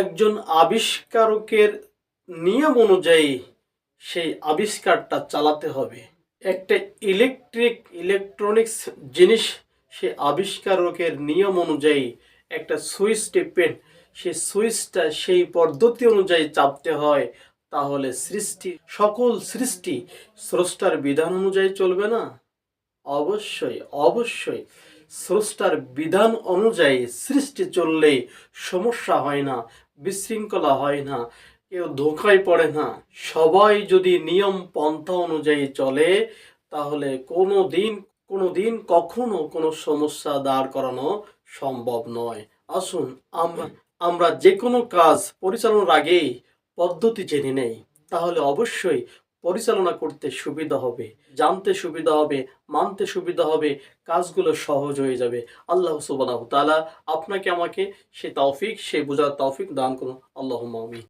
একজন আবিষ্কারকের নিয়ম অনুযায়ী সেই আবিষ্কারটা চালাতে হবে। একটা ইলেকট্রিক, ইলেকট্রনিক্স জিনিস সে আবিষ্কারকের নিয়ম অনুযায়ী একটা সুইচ টিপেন সেই সুইচটা সেই পদ্ধতি অনুযায়ী চাপতে হয়, তাহলে সৃষ্টি, সকল সৃষ্টি স্রষ্টার বিধান অনুযায়ী চলবে না? অবশ্যই অবশ্যই। স্রষ্টার বিধান অনুযায়ী সৃষ্টি চললে সমস্যা হয় না। বিশৃঙ্খলা হয় না, কেউ ধোকায় পড়ে না। সবাই যদি নিয়ম পন্থা অনুযায়ী চলে, তাহলে কোনো দিন কোনো দিন কখনো কোনো সমস্যা দাঁড় করানো সম্ভব নয়। আসুন আমরা আমরা যে কোনো কাজ পরিচালনার আগেই পদ্ধতি জেনে নেই। তাহলে অবশ্যই পরিচালনা করতে সুবিধা হবে, জানতে সুবিধা হবে, মানতে সুবিধা হবে, কাজগুলো সহজ হয়ে যাবে। আল্লাহ সুবাহ তাআলা আপনাকে আমাকে সে তৌফিক, সে বোঝার তৌফিক দান করুন। আল্লাহ আমি